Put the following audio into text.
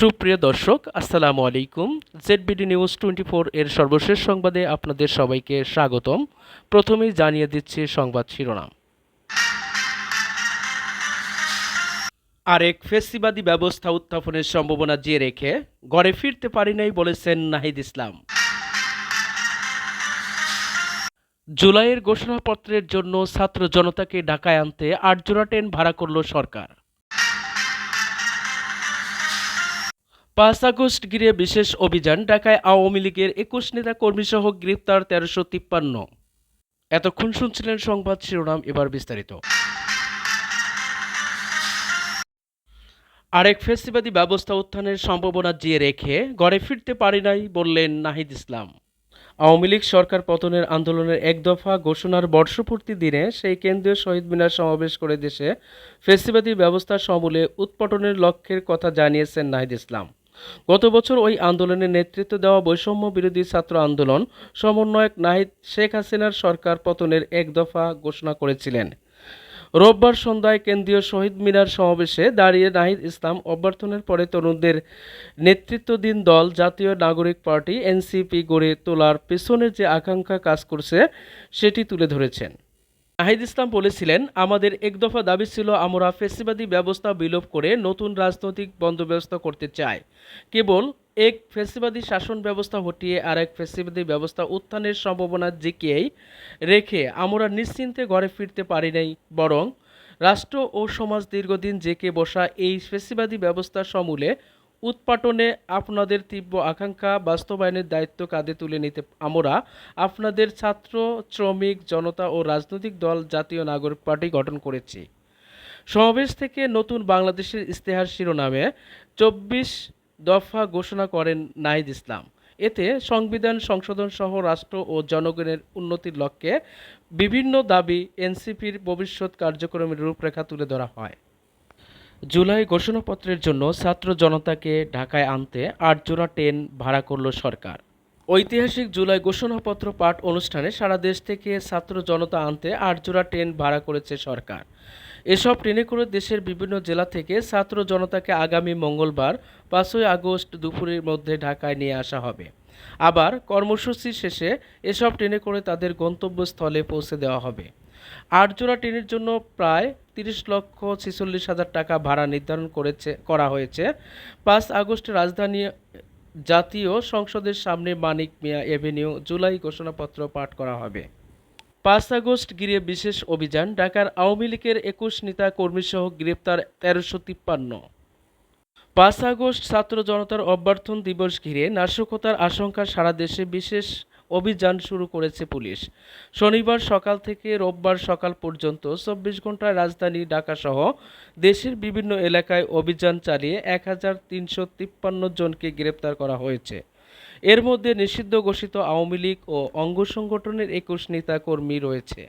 সুপ্রিয় দর্শক, আসসালামু আলাইকুম। জেডবিডি নিউজ টোয়েন্টি ফোর এর সর্বশেষ সংবাদে আপনাদের সবাইকে স্বাগতম। প্রথমেই জানিয়ে দিচ্ছি সংবাদ শিরোনাম। আরেক ফেসিবাদী ব্যবস্থা উত্থাপনের সম্ভাবনা জিয়ে রেখে ঘরে ফিরতে পারি নাই বলেছেন নাহিদ ইসলাম। জুলাইয়ের ঘোষণাপত্রের জন্য ছাত্র জনতাকে ঢাকায় আনতে আটজোড়া ট্রেন ভাড়া করল সরকার। পাঁচ আগস্ট ঘিরে বিশেষ অভিযান ঢাকায় আওয়ামী লীগের একুশ নেতা কর্মীসহ গ্রেপ্তার তেরোশো তিপ্পান্ন। এতক্ষণ শুনছিলেন সংবাদ শিরোনাম, এবার বিস্তারিত। আরেক ফেসিবাদী ব্যবস্থা উত্থানের সম্ভাবনা জিয়ে রেখে ঘরে ফিরতে পারি নাই বললেন নাহিদ ইসলাম। আওয়ামী লীগ সরকার পতনের আন্দোলনের এক দফা ঘোষণার বর্ষপূর্তি দিনে সেই কেন্দ্রীয় শহীদ মিনার সমাবেশ করে দেশে ফেসিবাদী ব্যবস্থা সমূলে উৎপাটনের লক্ষ্যের কথা জানিয়েছেন নাহিদ ইসলাম। গত বছর ওই আন্দোলনের নেতৃত্ব দেওয়া বৈষম্য বিরোধী ছাত্র আন্দোলন সমন্বয়ক নাহিদ শেখ হাসিনার সরকার পতনের এক দফা ঘোষণা করেছিলেন। রোববার সন্ধ্যায় কেন্দ্রীয় শহীদ মিনার সমাবেশে দাঁড়িয়ে নাহিদ ইসলাম অভ্যর্থনের পরে তরুণদের নেতৃত্বাধীন দল জাতীয় নাগরিক পার্টি এনসিপি গড়ে তোলার পেছনে যে আকাঙ্ক্ষা কাজ করছে, সেটি তুলে ধরেছেন। নাহিদ ইসলাম বলেছিলেন, আমাদের এক দফা দাবি ছিল আমরা ফেসিবাদী ব্যবস্থা বিলোপ করে নতুন রাজনৈতিক বন্দোবস্ত করতে চাই। কেবল এক ফেসিবাদী শাসন ব্যবস্থা হটিয়ে আর এক ফেসিবাদী ব্যবস্থা উত্থানের সম্ভাবনা জিকিয়েই রেখে আমরা নিশ্চিন্তে ঘরে ফিরতে পারি নাই। বরং রাষ্ট্র ও সমাজ দীর্ঘদিন জেকে বসা এই ফেসিবাদী ব্যবস্থা সমূলে উৎপাটনে আপনাদের তীব্র আকাঙ্ক্ষা, বাস্তবায়নের দায়িত্ব কাঁধে তুলে নিতে আমরা আপনাদের ছাত্র, শ্রমিক, জনতা ও রাজনৈতিক দল জাতীয় নাগরিক পার্টি গঠন করেছি। সমাবেশ থেকে নতুন বাংলাদেশের ইস্তেহার শিরোনামে চব্বিশ দফা ঘোষণা করেন নাহিদ ইসলাম। এতে সংবিধান, সংশোধন সহ রাষ্ট্র ও জনগণের উন্নতির লক্ষ্যে বিভিন্ন দাবি এনসিপির ভবিষ্যৎ কার্যক্রমের রূপরেখা তুলে ধরা হয়। জুলাই ঘোষণাপত্রের জন্য ছাত্র জনতাকে ঢাকায় আনতে আটজোড়া ট্রেন ভাড়া করল সরকার। ঐতিহাসিক জুলাই ঘোষণাপত্র পাঠ অনুষ্ঠানে সারা দেশ থেকে ছাত্র জনতা আনতে আটজোড়া ট্রেন ভাড়া করেছে সরকার। এসব ট্রেনে করে দেশের বিভিন্ন জেলা থেকে ছাত্র জনতাকে আগামী মঙ্গলবার পাঁচই আগস্ট দুপুরের মধ্যে ঢাকায় নিয়ে আসা হবে। আবার কর্মসূচি শেষে এসব ট্রেনে করে তাদের গন্তব্যস্থলে পৌঁছে দেওয়া হবে। আটজোড়া ট্রেনের জন্য প্রায় তিরিশ লক্ষ ছেচল্লিশ হাজার টাকা ভাড়া নির্ধারণ করেছে, করা হয়েছে। পাঁচ আগস্ট রাজধানী জাতীয় সংসদের সামনে মানিক মিয়া এভিনিউ জুলাই ঘোষণাপত্র পাঠ করা হবে। পাঁচ আগস্ট ঘিরে বিশেষ অভিযান, ঢাকার আওয়ামী লীগের একুশ নেতা কর্মীসহ গ্রেপ্তার তেরোশো তিপ্পান্ন। পাঁচ আগস্ট ছাত্র জনতার অভ্যর্থন দিবস ঘিরে নাশকতার আশঙ্কা সারা দেশে বিশেষ অভিযান শুরু করেছে পুলিশ। শনিবার সকাল থেকে রোববার সকাল পর্যন্ত চব্বিশ ঘন্টায় রাজধানী ঢাকাসহ দেশের বিভিন্ন এলাকায় অভিযান চালিয়ে এক হাজার তিনশো তিপ্পান্ন জনকে গ্রেপ্তার করা হয়েছে। এর মধ্যে নিষিদ্ধ ঘোষিত আওয়ামী লীগ ও অঙ্গ সংগঠনের একুশ নেতা কর্মী রয়েছে।